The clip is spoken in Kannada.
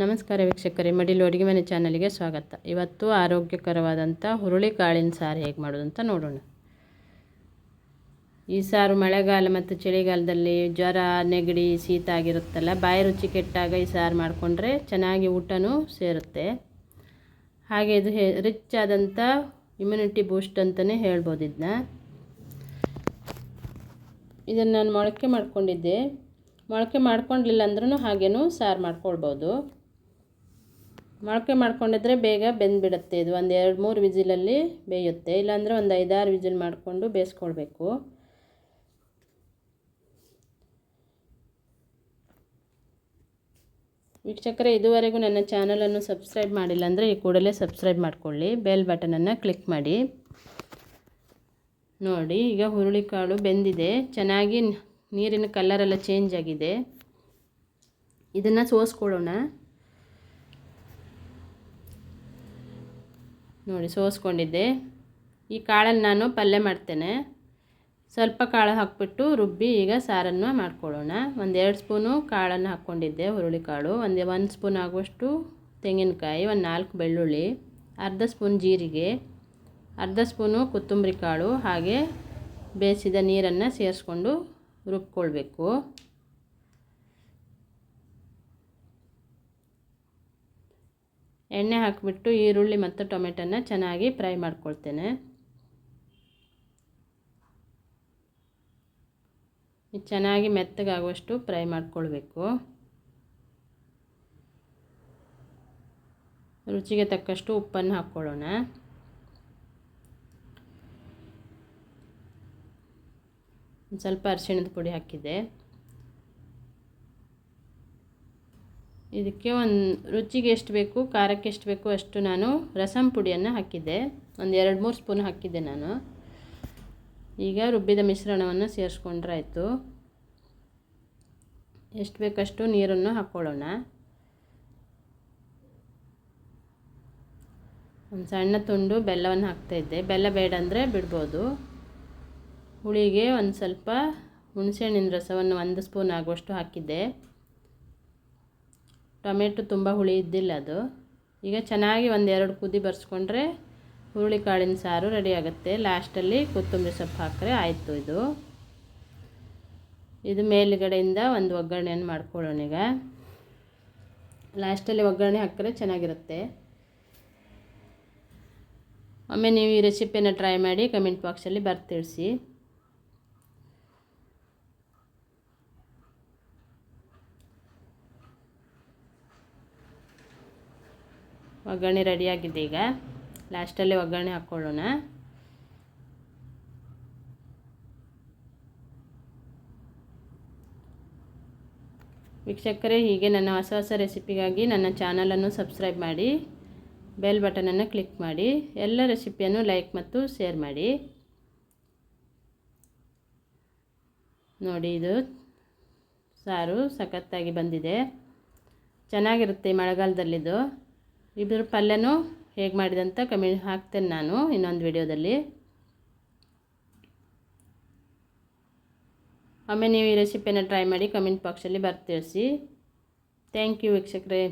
ನಮಸ್ಕಾರ ವೀಕ್ಷಕರೇ, ಮಡಿಲು ಅಡುಗೆ ಮನೆ ಚಾನಲ್ಗೆ ಸ್ವಾಗತ. ಇವತ್ತು ಆರೋಗ್ಯಕರವಾದಂಥ ಹುರುಳಿಕಾಳಿನ ಸಾರು ಹೇಗೆ ಮಾಡೋದು ಅಂತ ನೋಡೋಣ. ಈ ಸಾರು ಮಳೆಗಾಲ ಮತ್ತು ಚಳಿಗಾಲದಲ್ಲಿ ಜ್ವರ, ನೆಗಡಿ, ಶೀತ ಆಗಿರುತ್ತಲ್ಲ, ಬಾಯಿ ರುಚಿ ಕೆಟ್ಟಾಗ ಈ ಸಾರು ಮಾಡಿಕೊಂಡ್ರೆ ಚೆನ್ನಾಗಿ ಊಟನೂ ಸೇರುತ್ತೆ. ಹಾಗೆ ಇದು ಹೇ, ರಿಚ್ ಆದಂಥ ಇಮ್ಯುನಿಟಿ ಬೂಸ್ಟ್ ಅಂತಲೇ ಹೇಳ್ಬೋದು ಇದನ್ನ. ಇದನ್ನು ನಾನು ಮೊಳಕೆ ಮಾಡ್ಕೊಂಡಿದ್ದೆ. ಮೊಳಕೆ ಮಾಡ್ಕೊಂಡಿಲ್ಲ ಅಂದ್ರೂ ಹಾಗೇನೂ ಸಾರು ಮಾಡ್ಕೊಳ್ಬೋದು. ಮೊಳಕೆ ಮಾಡ್ಕೊಂಡಿದ್ರೆ ಬೇಗ ಬೆಂದ್ಬಿಡುತ್ತೆ. ಇದು ಒಂದು ಎರಡು ಮೂರು ವಿಜಿಲಲ್ಲಿ ಬೇಯುತ್ತೆ. ಇಲ್ಲಾಂದರೆ ಒಂದು ಐದಾರು ವಿಜಿಲ್ ಮಾಡಿಕೊಂಡು ಬೇಯಿಸ್ಕೊಳ್ಬೇಕು ವೀಕ್ಷಕರೇ, ಇದುವರೆಗೂ ನನ್ನ ಚಾನಲನ್ನು ಸಬ್ಸ್ಕ್ರೈಬ್ ಮಾಡಿಲ್ಲ ಅಂದರೆ ಈ ಕೂಡಲೇ ಸಬ್ಸ್ಕ್ರೈಬ್ ಮಾಡಿಕೊಳ್ಳಿ. ಬೆಲ್ ಬಟನನ್ನು ಕ್ಲಿಕ್ ಮಾಡಿ. ನೋಡಿ, ಈಗ ಹುರುಳಿಕಾಳು ಬೆಂದಿದೆ. ಚೆನ್ನಾಗಿ ನೀರಿನ ಕಲರೆಲ್ಲ ಚೇಂಜ್ ಆಗಿದೆ. ಇದನ್ನು ಸೋಸ್ಕೊಳ್ಳೋಣ. ನೋಡಿ ಸೋಸ್ಕೊಂಡಿದ್ದೆ. ಈ ಕಾಳನ್ನು ನಾನು ಪಲ್ಯ ಮಾಡ್ತೇನೆ. ಸ್ವಲ್ಪ ಕಾಳು ಹಾಕ್ಬಿಟ್ಟು ರುಬ್ಬಿ ಈಗ ಸಾರನ್ನು ಮಾಡ್ಕೊಳ್ಳೋಣ. ಒಂದು ಎರಡು ಸ್ಪೂನು ಕಾಳನ್ನು ಹಾಕ್ಕೊಂಡಿದ್ದೆ ಹುರುಳಿಕಾಳು ಒಂದು ಒಂದು ಸ್ಪೂನ್ ಆಗುವಷ್ಟು ತೆಂಗಿನಕಾಯಿ, ಒಂದು ನಾಲ್ಕು ಬೆಳ್ಳುಳ್ಳಿ, ಅರ್ಧ ಸ್ಪೂನ್ ಜೀರಿಗೆ, ಅರ್ಧ ಸ್ಪೂನು ಕೊತ್ತಂಬರಿ ಕಾಳು ಹಾಗೆ ಬೇಯಿಸಿದ ನೀರನ್ನು ಸೇರಿಸ್ಕೊಂಡು ರುಬ್ಕೊಳ್ಬೇಕು. ಎಣ್ಣೆ ಹಾಕಿಬಿಟ್ಟು ಈರುಳ್ಳಿ ಮತ್ತು ಟೊಮೆಟೊನ ಚೆನ್ನಾಗಿ ಫ್ರೈ ಮಾಡ್ಕೊಳ್ತೇನೆ. ಚೆನ್ನಾಗಿ ಮೆತ್ತಗಾಗುವಷ್ಟು ಫ್ರೈ ಮಾಡ್ಕೊಳ್ಬೇಕು. ರುಚಿಗೆ ತಕ್ಕಷ್ಟು ಉಪ್ಪನ್ನು ಹಾಕ್ಕೊಳ್ಳೋಣ. ಸ್ವಲ್ಪ ಅರಿಶಿಣದ ಪುಡಿ ಹಾಕಿದೆ ಇದಕ್ಕೆ ಒಂದು ರುಚಿಗೆ ಎಷ್ಟು ಬೇಕು, ಖಾರಕ್ಕೆ ಎಷ್ಟು ಬೇಕು ಅಷ್ಟು ನಾನು ರಸಂ ಪುಡಿಯನ್ನು ಹಾಕಿದ್ದೆ. ಒಂದು ಎರಡು ಮೂರು ಸ್ಪೂನ್ ಹಾಕಿದ್ದೆ ನಾನು. ಈಗ ರುಬ್ಬಿದ ಮಿಶ್ರಣವನ್ನು ಸೇರಿಸ್ಕೊಂಡ್ರಾಯ್ತು. ಎಷ್ಟು ಬೇಕಷ್ಟು ನೀರನ್ನು ಹಾಕ್ಕೊಳ್ಳೋಣ ಒಂದು ಸಣ್ಣ ತುಂಡು ಬೆಲ್ಲವನ್ನು ಹಾಕ್ತಾಯಿದ್ದೆ ಬೆಲ್ಲ ಬೇಡ ಅಂದರೆ ಬಿಡ್ಬೋದು. ಹುಳಿಗೆ ಒಂದು ಸ್ವಲ್ಪ ಹುಣಸೆಹಣ್ಣಿನ ರಸವನ್ನು ಒಂದು ಸ್ಪೂನ್ ಆಗುವಷ್ಟು ಹಾಕಿದ್ದೆ. ಟೊಮೆಟೊ ತುಂಬ ಹುಳಿ ಇದ್ದಿಲ್ಲ ಅದು. ಈಗ ಚೆನ್ನಾಗಿ ಒಂದೆರಡು ಕುದಿ ಬರ್ಸ್ಕೊಂಡ್ರೆ ಹುರುಳಿಕಾಳಿನ ಸಾರು ರೆಡಿ ಆಗುತ್ತೆ. ಲಾಸ್ಟಲ್ಲಿ ಕೊತ್ತಂಬರಿ ಸೊಪ್ಪು ಹಾಕಿದ್ರೆ ಆಯಿತು ಇದು. ಇದು ಮೇಲುಗಡೆಯಿಂದ ಒಂದು ಒಗ್ಗರಣೆಯನ್ನು ಮಾಡ್ಕೊಳ್ಳೋಣ ಈಗ. ಲಾಸ್ಟಲ್ಲಿ ಒಗ್ಗರಣೆ ಹಾಕ್ರೆ ಚೆನ್ನಾಗಿರುತ್ತೆ. ಒಮ್ಮೆ ನೀವು ಈ ರೆಸಿಪಿಯನ್ನು ಟ್ರೈ ಮಾಡಿ ಕಮೆಂಟ್ ಬಾಕ್ಸಲ್ಲಿ ಬರ್ತಿಳಿಸಿ. ಒಗ್ಗರಣೆ ರೆಡಿಯಾಗಿದೆ ಈಗ. ಲಾಸ್ಟಲ್ಲಿ ಒಗ್ಗರಣೆ ಹಾಕ್ಕೊಳ್ಳೋಣ. ವೀಕ್ಷಕರೇ, ಹೀಗೆ ನನ್ನ ಹೊಸ ಹೊಸ ರೆಸಿಪಿಗಾಗಿ ನನ್ನ ಚಾನಲನ್ನು ಸಬ್ಸ್ಕ್ರೈಬ್ ಮಾಡಿ ಬೆಲ್ ಬಟನನ್ನು ಕ್ಲಿಕ್ ಮಾಡಿ, ಎಲ್ಲ ರೆಸಿಪಿಯನ್ನು ಲೈಕ್ ಮತ್ತು ಶೇರ್ ಮಾಡಿ. ನೋಡಿ, ಇದು ಸಾರು ಸಖತ್ತಾಗಿ ಬಂದಿದೆ. ಚೆನ್ನಾಗಿರುತ್ತೆ ಮಳೆಗಾಲದಲ್ಲಿದು. ಇದ್ರ ಪಲ್ಯನೂ ಹೇಗೆ ಮಾಡಿದೆ ಅಂತ ಕಮೆಂಟ್ ಹಾಕ್ತೇನೆ ನಾನು ಇನ್ನೊಂದು ವಿಡಿಯೋದಲ್ಲಿ ಒಮ್ಮೆ ನೀವು ಈ ರೆಸಿಪಿಯನ್ನು ಟ್ರೈ ಮಾಡಿ ಕಮೆಂಟ್ ಬಾಕ್ಸಲ್ಲಿ ಬರ್ತಿಳಿಸಿ ಥ್ಯಾಂಕ್ ಯು ವೀಕ್ಷಕರೇ.